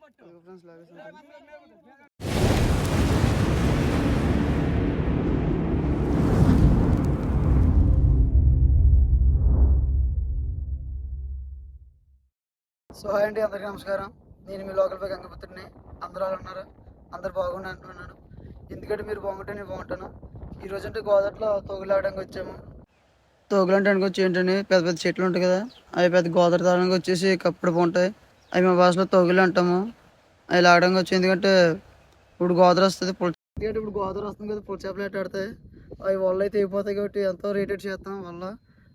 Friends లాగేసి so hi అండి అందరికీ నమస్కారం. నేను మీ లోకల్ పై గంగపుత్రుడిని. అందరూ అలా ఉన్నారు? అందరు బాగుండి అంటున్నాను ఎందుకంటే మీరు బాగుంటే నేను బాగుంటాను. ఈ రోజు అంటే గోదావరిలో తోగులాడడానికి వచ్చాము. తోగులాడడానికి వచ్చి ఏంటంటే పెద్ద పెద్ద చెట్లు ఉంటాయి కదా అవి పెద్ద గోదావరి తాగడానికి వచ్చేసి కప్పుడు బాగుంటాయి. అవి మా భాషలో తోగులు అంటాము. అవి లాగడానికి వచ్చి. ఎందుకంటే ఇప్పుడు గోదావరి వస్తుంది పుల్ ఎందుకంటే ఇప్పుడు గోదావరి వస్తుంది కదా పుల్ చేపలు ఎట్టాడితే అవి వల్ల అయితే అయిపోతాయి కాబట్టి ఎంతో రేటెడ్ చేస్తాం వల్ల.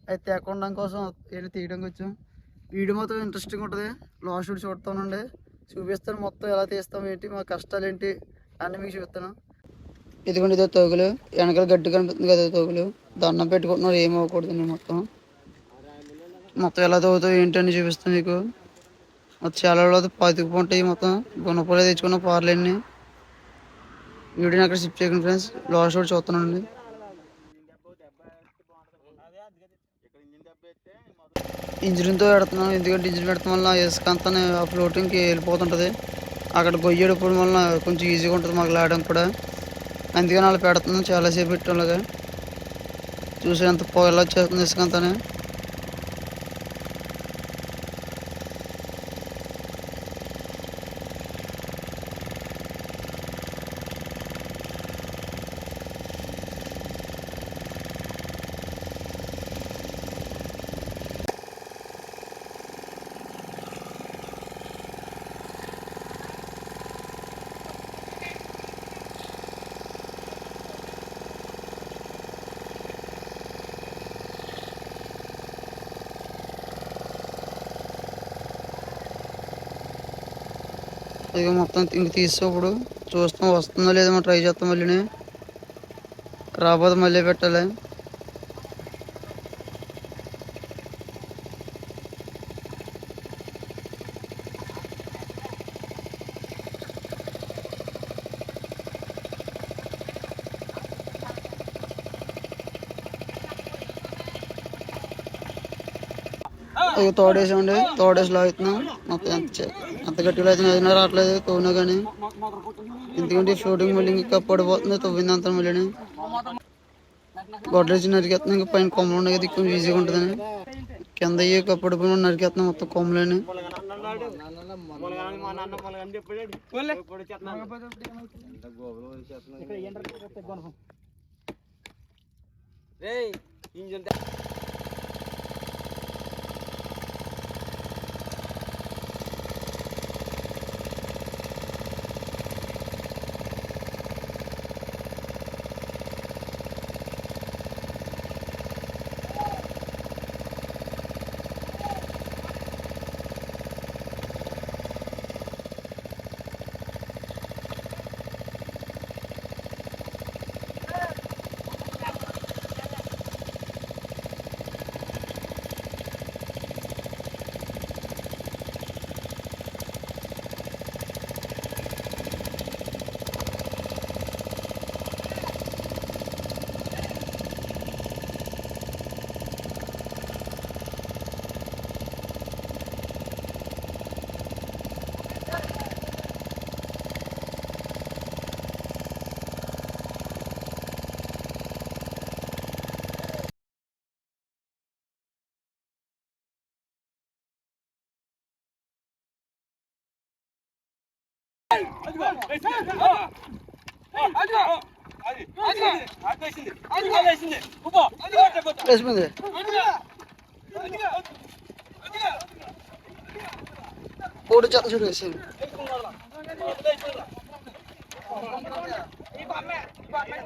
అవి తేకుండా కోసం ఏంటి తీయడానికి వచ్చాం. వీడియో మొత్తం ఇంట్రెస్టింగ్ ఉంటుంది. లాస్ట్ వీడియో చూడతానండి. చూపిస్తాను మొత్తం ఎలా తీస్తాం ఏంటి మా కష్టాలు ఏంటి అన్నీ మీకు చూపిస్తాను. ఇదిగోండి ఇదే తోగులు. వెనకాల గడ్డి కనిపిస్తుంది కదా తోగులు. దండం పెట్టుకుంటున్నారు ఏం అవ్వకూడదు మొత్తం. మొత్తం ఎలా తవ్వుతావు ఏంటని చూపిస్తాను మీకు. చాలా రోజులు మొత్తం గుణపూలు తెచ్చుకున్న పార్లన్నీ వీడియోని అక్కడ షిఫ్ట్ చేయకండి ఫ్రెండ్స్ లాస్ట్ కూడా చూస్తున్నానండి. ఇంజిన్తో పెడుతున్నాం. ఎందుకంటే ఇంజిన్ పెడతాం వల్ల ఇసుక అంతా ఆ ఫ్లోటింగ్కి వెళ్ళిపోతుంటుంది. అక్కడ గొయ్యేటప్పుడు వల్ల కొంచెం ఈజీగా ఉంటుంది మాకు లాడడం కూడా. అందుకని అలా పెడుతున్నాం. చాలాసేపు పెట్టేలాగా చూసి ఎంత పొగలా వచ్చేస్తుంది ఇసుక అంతానే. ఇక మొత్తం ఇంక తీస్తే ఇప్పుడు. చూస్తాం వస్తుందో లేదో ట్రై చేస్తాం మళ్ళీ రాబోదు మళ్ళీ పెట్టాలి. ఇక ఉండే తోడేసి లాగుతున్నాం. మొత్తం ఎంత అంత గట్టిగా అయితే నదిన రావట్లేదు తవ్వినా కానీ. ఎందుకంటే ఫ్లోటింగ్ మళ్ళీ ఇంకా పడిపోతుంది తవ్వింది అంత మళ్ళీ గొడ్రేసి నరికేస్తున్నాం ఇంకా పైన కొమ్మలు ఉన్నాయి కదా కొంచెం ఈజీగా ఉంటుందని. కింద అయ్యి కప్పడి పైన నరికేస్తున్నాం మొత్తం కొమ్మలని. వేసిపోయింది కోడి చేత చూడు వేసింది ఈ బొమ్మ ఈ బొమ్మ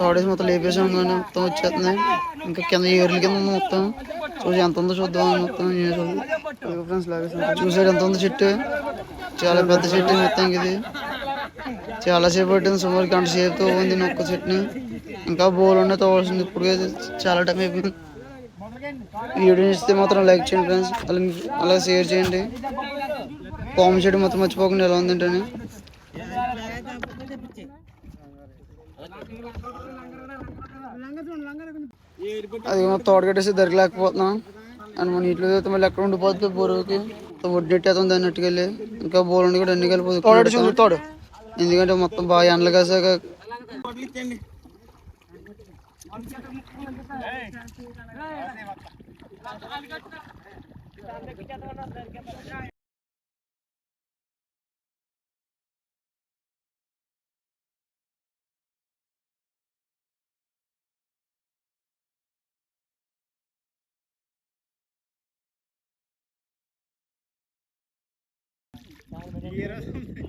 తోడేసి మొత్తం లేపేసాం కానీ మొత్తం వచ్చేస్తుంది. ఇంకా కింద ఏర్ల కింద ఉంది మొత్తం. చూసి ఎంత ఉందో చూద్దాం మొత్తం చూసాడు ఎంత ఉందో చెట్టు? చాలా పెద్ద చెట్టు మొత్తం ఇది. చాలా సేపు పట్టింది సుమారు గంట సేపుతో ఉంది ఒక్క చెట్టుని. ఇంకా బోల్ ఉండే తోవాల్సింది. ఇప్పుడు చాలా టైం అయిపోయింది. వీడియో ఇస్తే మాత్రం లైక్ చేయండి ఫ్రెండ్స్. అలా అలా షేర్ చేయండి. కామెంట్ చేయడం మొత్తం మర్చిపోకుండా ఎలా ఉందంటే అది మొత్తం తోడగట్టేసి దొరకలేకపోతున్నాం. అని మన ఇంట్లో అయితే మళ్ళీ ఎక్కడ ఉండిపోతుంది బోరుకి. ఒడ్డెట్టేస్తుంది దాన్ని అట్టుకెళ్ళి ఇంకా బోర్ ఉండి కూడా అన్ని కలిపి తోడు. ఎందుకంటే మొత్తం బాగా ఎండలు కాసాక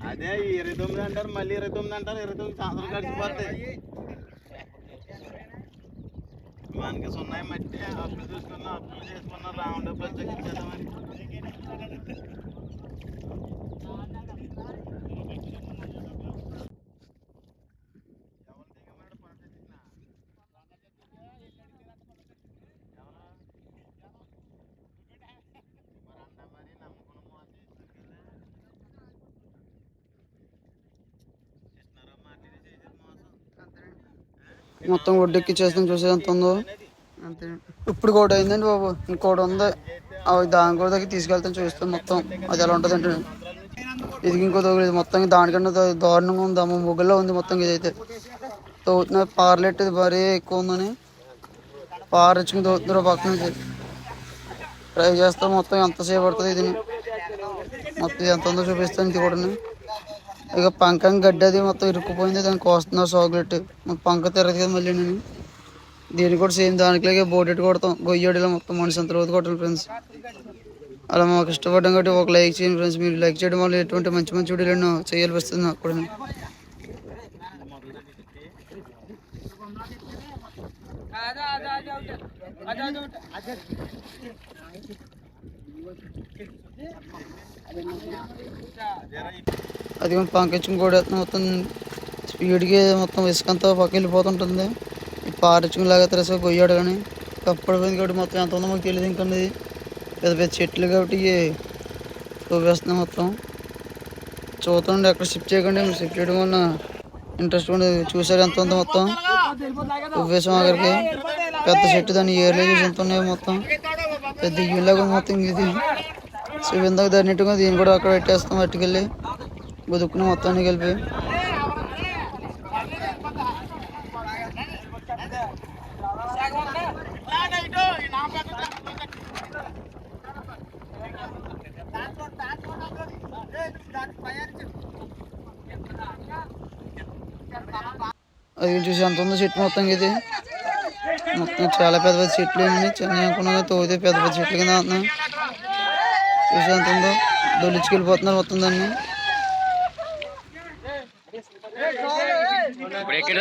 అదే ఈ ఇరవై తొమ్మిది అంటారు మళ్ళీ ఇరవై తొమ్మిది అంటారు ఇరవై తొమ్మిది సంవత్సరాలు గడిచిపోతాయి. మనకి సున్నాయి మట్టి అప్పులు చూసుకున్నాం అప్పులు చేసుకున్నాం రాముడు ప్రజలకు మొత్తం ఒడ్డెక్కి చేస్తాం చూసే ఎంత ఉందో? ఇప్పుడు కూడా అయిందండి బాబు? ఇంకోటి ఉంది. అవి దాని కూడా దగ్గర తీసుకెళ్తాను చూస్తాం మొత్తం. అది ఎలా ఉంటుందంటే ఇది ఇంకో తోగలేదు మొత్తం దానికన్నా దారుణంగా ఉంది. అమ్మ ముగ్గుల్లో ఉంది మొత్తం ఇదైతే. తోగుతున్న పార్లెట్ ఇది మరీ ఎక్కువ ఉందని. పారచ్చుకుని తోగుతున్నారు పక్కన నుంచి. ట్రై చేస్తాం మొత్తం ఎంతసేపు పడుతుంది ఇది మొత్తం ఎంత ఉందో చూపిస్తాను ఇది కూడా ఇక పంకం గడ్డి అది మొత్తం ఇరుక్కుపోయింది దానికి కోస్తున్నారు చాక్లెట్ మాకు పంక తిరగదు కదా మళ్ళీ నేను. దీన్ని కూడా సేమ్ దానికిలాగే బోటెట్ కొడతాం. గొయ్యడిలో మొత్తం మనిషి అంత రోజు కొట్టాలి ఫ్రెండ్స్ అలా మాకు ఇష్టపడడం కాబట్టి ఒక లైక్ చేయండి ఫ్రెండ్స్ మీరు లైక్ చేయడం వల్ల ఎటువంటి మంచి మంచి వీడియోలు ఎన్నో చేయాల్సి నాకు కూడా. అదే పంకించుకుని కూడా మొత్తం స్పీడ్కి మొత్తం ఇసుకంతా పక్క వెళ్ళిపోతుంటుంది. ఈ పారించుకుని లాగా తెరసా కొయ్యాడు కానీ కప్పుడు పోయింది కాబట్టి మొత్తం ఎంత ఉందో మాకు తెలియదు ఇంకా ఇది. పెద్ద పెద్ద చెట్లు కాబట్టి ఇవి మొత్తం. చూస్తుండే అక్కడ షిఫ్ట్ చేయకండి. షిఫ్ట్ చేయడం వల్ల ఇంట్రెస్ట్ ఉండదు చూసారు ఎంత ఉందో మొత్తం. చూపేసాం అక్కడికి పెద్ద చెట్టు దాన్ని ఏర్లే చూసి ఎంత ఉన్నాయో మొత్తం. పెద్ద ఇల్లాగా మొత్తం ఇది. సో ఇందాక దాన్నిట్టుగా దీన్ని కూడా అక్కడ పెట్టేస్తాం అట్టుకెళ్ళి బతుకుని మొత్తాన్ని కలిపి. అది చూసి ఎంత ఉందో చెట్టు మొత్తం ఇది. మొత్తం చాలా పెద్ద పెద్ద చెట్లు అండి చిన్న అనుకున్నా తోగితే పెద్ద పెద్ద చెట్లు కింద అవుతున్నాయి చూసి ఎంత ఉందో? దొల్లించుకెళ్ళిపోతున్నారు మొత్తం దాన్ని.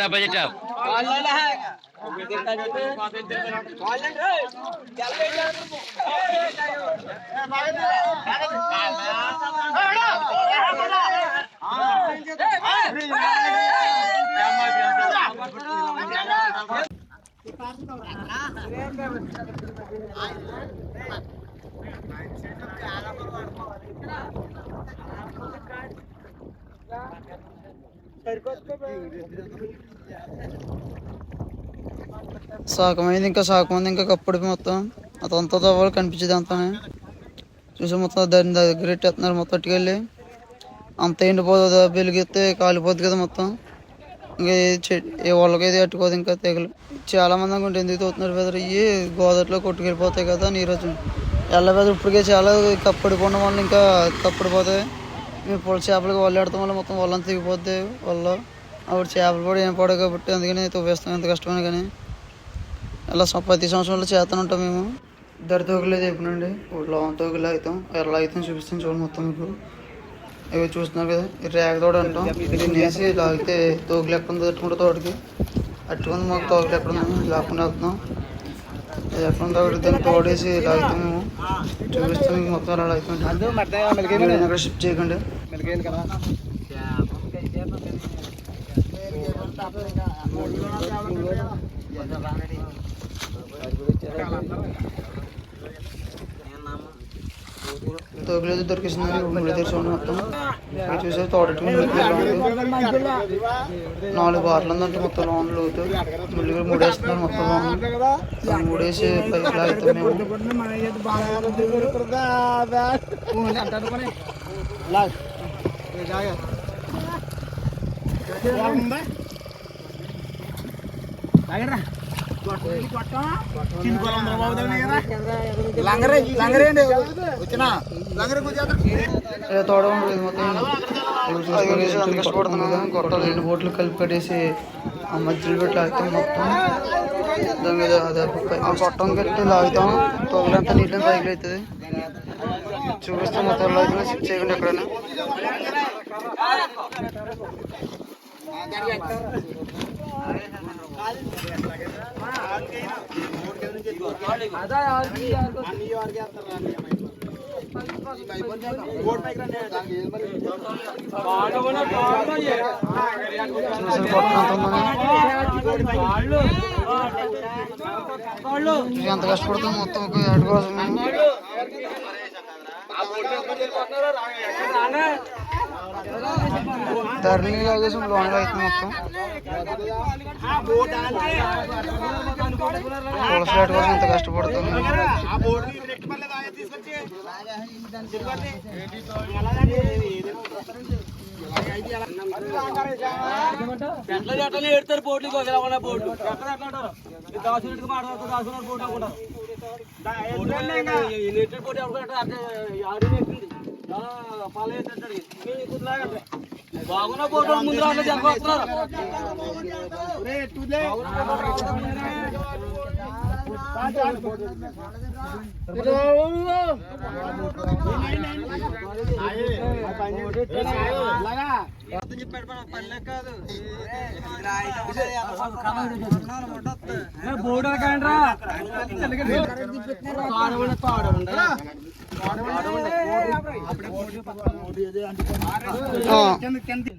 బడ్జెట్? సగమైంది ఇంకా సగమంది ఇంకా కప్పుడు మొత్తం. అదంతా తవ్వాలి కనిపించేది అంతానే. చూసి మొత్తం దాని దగ్గర ఎట్టేస్తున్నారు మొత్తం అట్టుకెళ్ళి అంత ఎండిపోతుంది వెలిగిస్తే కాలిపోద్ది కదా మొత్తం. ఇంకా ఏ చె- అట్టుకోదు ఇంకా తెగలు. చాలా మంది అనుకుంటే ఎందుకు తోతున్నారు బెదర్ ఇవి గోదావరిలో కొట్టుకెళ్ళిపోతాయి కదా నీరోజు. ఎల్ల బెదర్ ఇప్పటికే చాలా కప్పడిపోవడం వల్ల ఇంకా కప్పడిపోతాయి. మేము పొల చేపలకి వాళ్ళు వల్ల మొత్తం వాళ్ళంతా తెగిపోద్ది వల్ల. అప్పుడు చేపలు కూడా ఏం పడవు కాబట్టి అందుకని తవ్వేస్తాం. ఎంత కష్టమైనా కానీ. అలా ప్రతి సంవత్సరంలో చేస్తూనే ఉంటాం మేము. ఇద్దరు తోకలేదు ఎప్పుడండి లోన్ తోకలు అవుతాం ఎలా అవుతాం చూపిస్తాం చూడండి మొత్తం మీకు. ఇవి చూస్తున్నారు కదా. రేగ తోడు అంటాం. దీన్ని వేసి లాగితే తోగులు ఎక్కడ ఉందో తట్టుకుంటే తోటకి. అట్టుకుంది మాకు తోగులు ఎక్కడ ఉందని లాక్కుండా వెళ్తున్నాం. ఇది ఎక్కడ ఉందో ఒకటి దాన్ని తోడేసి లాగుతాం మేము. చూపిస్తాం మీకు మొత్తం అలా లాగుతాం మీరు అక్కడ షిఫ్ట్ చేయకండి. తోకలేదు దొరికేసింది ముళ్ళు తెరిచి మొత్తం ఇక్కడ చూసేది తోడెట్టుకుని నాలుగు బార్లు ఉందంటే మొత్తం లోన్ లోతు ముళ్ళు కూడా మూడేస్తున్నారు మొత్తం లోన్ మూడేసి పైకి లాగుతాం మేము రెండు బోట్లు కలిపి కట్టేసి ఆ మధ్యలో పెట్టి లాగుతాం మొత్తం. దాని మీద ఆ కొట్టం కట్టి లాగుతాం. తోగలంతా నీళ్ళు పైకి అవుతుంది చూపిస్తాం మొత్తం లాగుతున్నా షిఫ్ట్ చేయకుండా ఎక్కడైనా. ఎంత కష్టపడుతుంది మొత్తం ఒక ఏడు కోసం ధరణి ధరని లాగేసి లోన్ అవుతుంది మొత్తం పులస రేట్ కోసం ఎంత కష్టపడుతాం ఎట్లా ఎట్లా ఏడతారు పోటీ ఇలా బోర్డు ఎట్లా ఎట్లా దాసుడు మాట్లాడుతూ దాసుడు పోటీ అనుకుంటారు నెట్టు పోటీ అనుకుంటారు అంటే ఆడి నెట్టింది పాలు వేస్తాడు బాగున్న పోటీ ముందు జరగొస్తున్నారు బోర్డు కండ్రా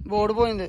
బోర్డు పోయింది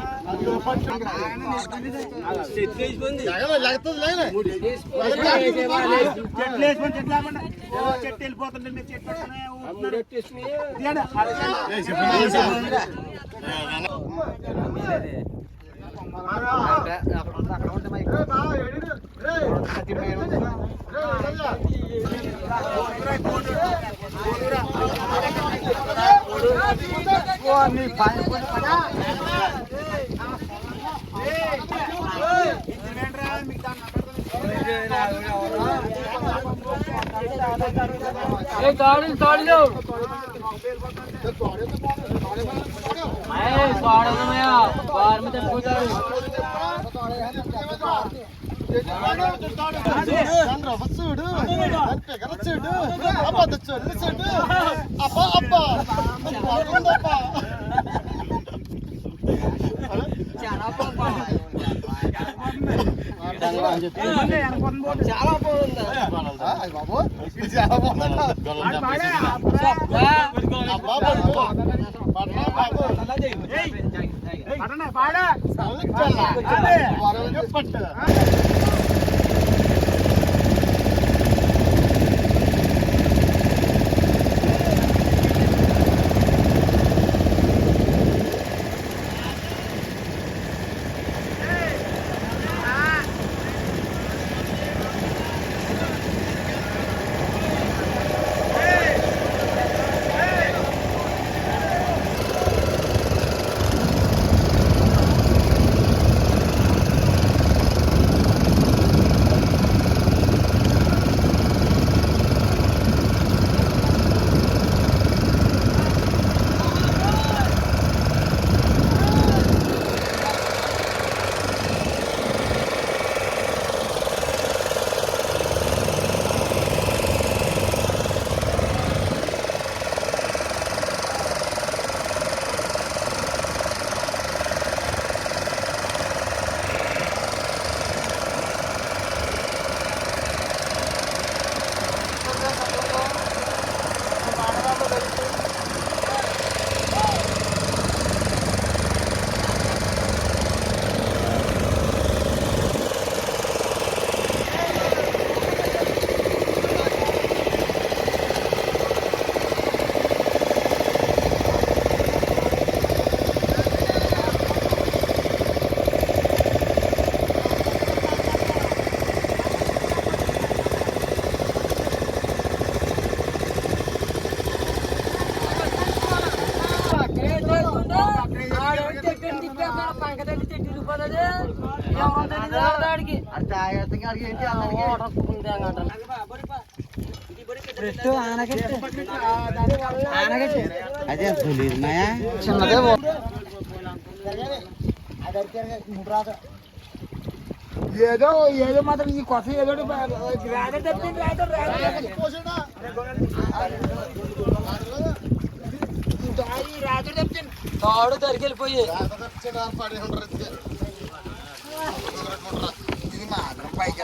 వంచి బోర్డు చెట్టు వెళ్ళిపోతుందండి చెట్టు గాడి తాడిలో పాడదమయ్యా వారి మీద పోతారు చూడు చూడు అబ్బా చూడు చూడు అబ్బా అబ్బా బాగుందబ్బా చాలా బాగుంది బాబు చాలా అదే తెలియదు మాయా చిన్నదే బా- ఏదో ఏదో మాత్రం ఈ కొత్త ఏదో రాజర్ తప్పింది రాజర్ రాజర్ తప్పింది తాడు దరికి పైకి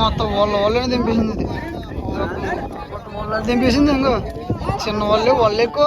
మొత్తం వాళ్ళ వాళ్ళని దింపేసింది. ఇది దింపేసింది ఇంకో. చిన్న వాళ్ళు వాళ్ళు ఎక్కువ.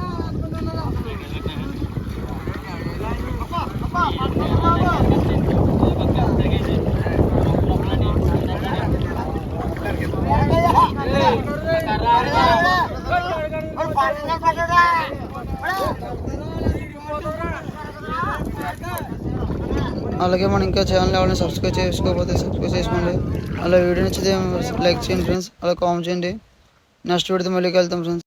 అలాగే మనం ఇంకా ఛానల్ ఎవరైనా సబ్స్క్రైబ్ చేసుకోకపోతే సబ్స్క్రైబ్ చేసుకోండి. అలా వీడియో నచ్చితే లైక్ చేయండి ఫ్రెండ్స్ అలా కామెంట్ చేయండి. నెక్స్ట్ వీడియోతో మళ్ళీ వెళ్తాం ఫ్రెండ్స్